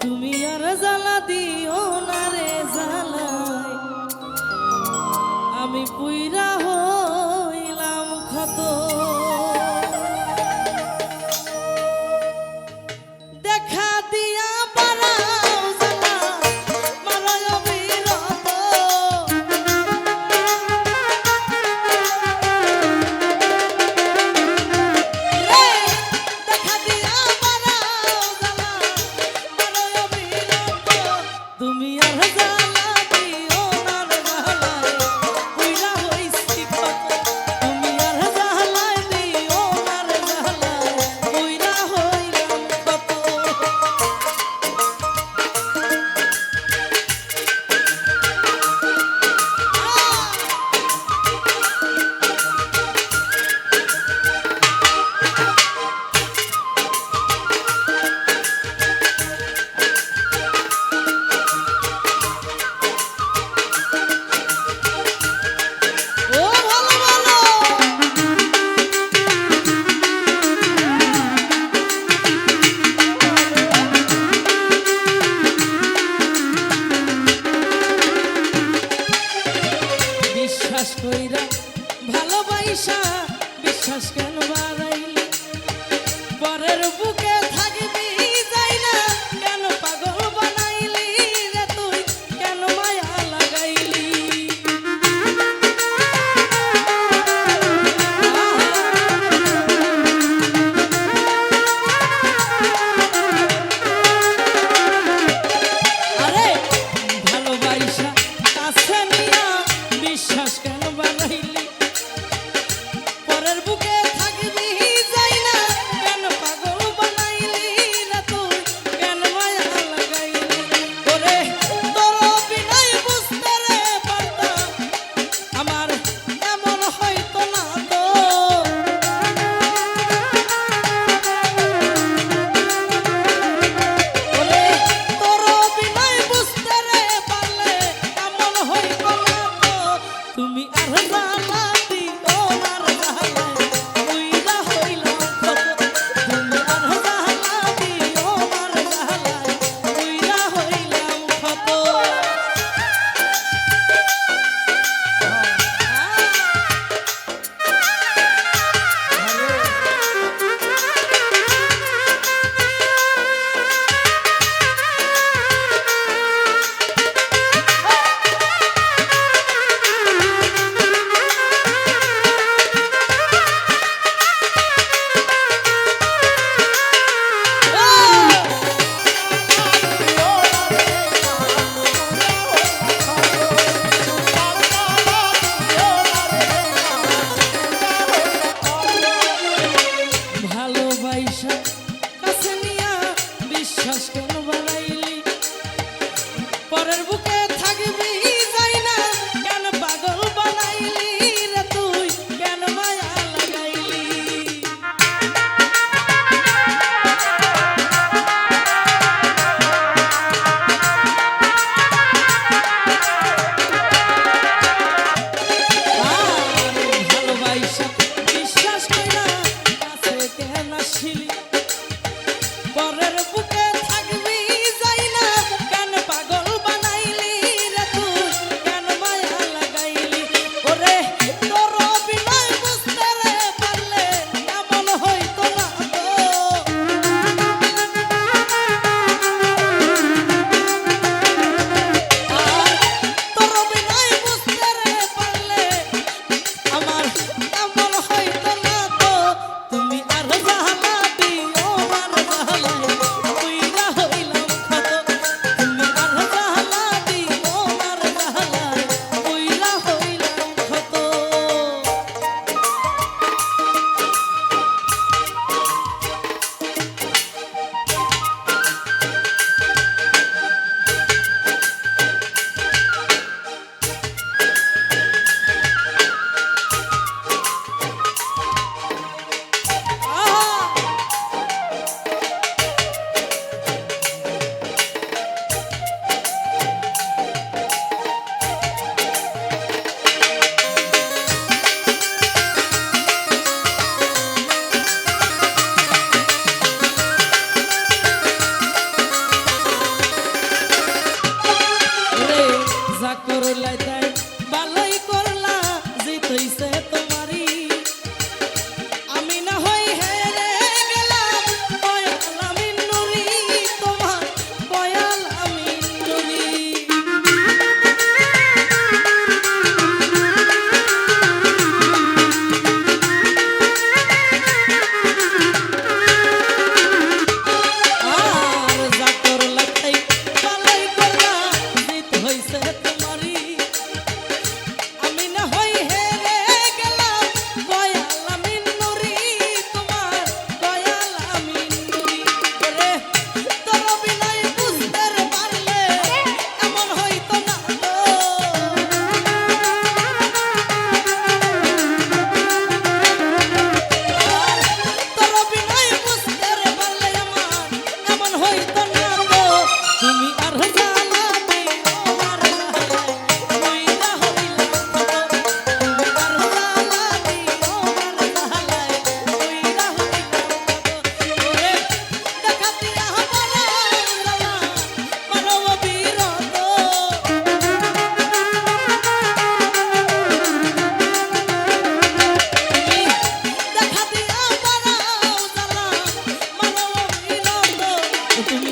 তুমি আর জ্বালা দিও না রে জ্বালায়। আমি পুইরা বরের বুকে আইসা বিশ্বাস কেন Thank you.